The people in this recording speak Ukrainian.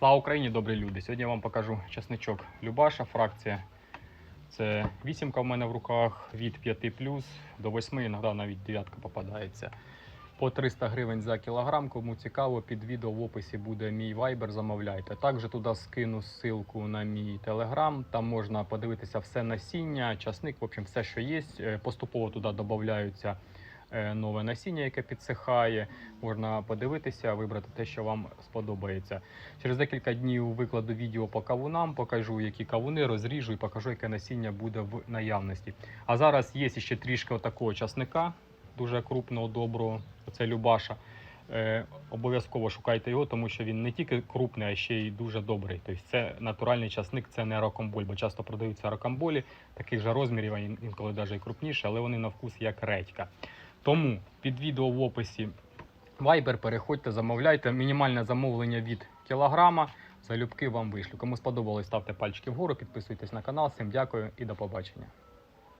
Слава Україні, добрі люди! Сьогодні я вам покажу часничок Любаша, фракція. Це вісімка в мене в руках від 5 до 8, іноді навіть дев'ятка попадається. По 300 гривень за кілограм. Кому цікаво, під відео в описі буде мій вайбер, замовляйте. Також туди скину ссылку на мій телеграм. Там можна подивитися все насіння, часник, в общем, все, що є. Е, Поступово туди додаються нове насіння, яке підсихає. Можна подивитися, вибрати те, що вам сподобається. Через декілька днів викладу відео по кавунам, покажу, які кавуни розріжу і покажу, яке насіння буде в наявності. А зараз є ще трішки такого часника, дуже крупного, доброго. Це Любаша. Е, обов'язково шукайте його, тому що він не тільки крупний, а ще й дуже добрий. Тобто це натуральний часник, це не рокомболь, бо часто продаються рокомболі, таких же розмірів, інколи навіть крупніше, але вони на вкус як редька. Тому під відео в описі Viber, переходьте, замовляйте. Мінімальне замовлення від кілограма. Залюбки вам вишлю. Кому сподобалось, ставте пальчики вгору, підписуйтесь на канал. Всім дякую і до побачення.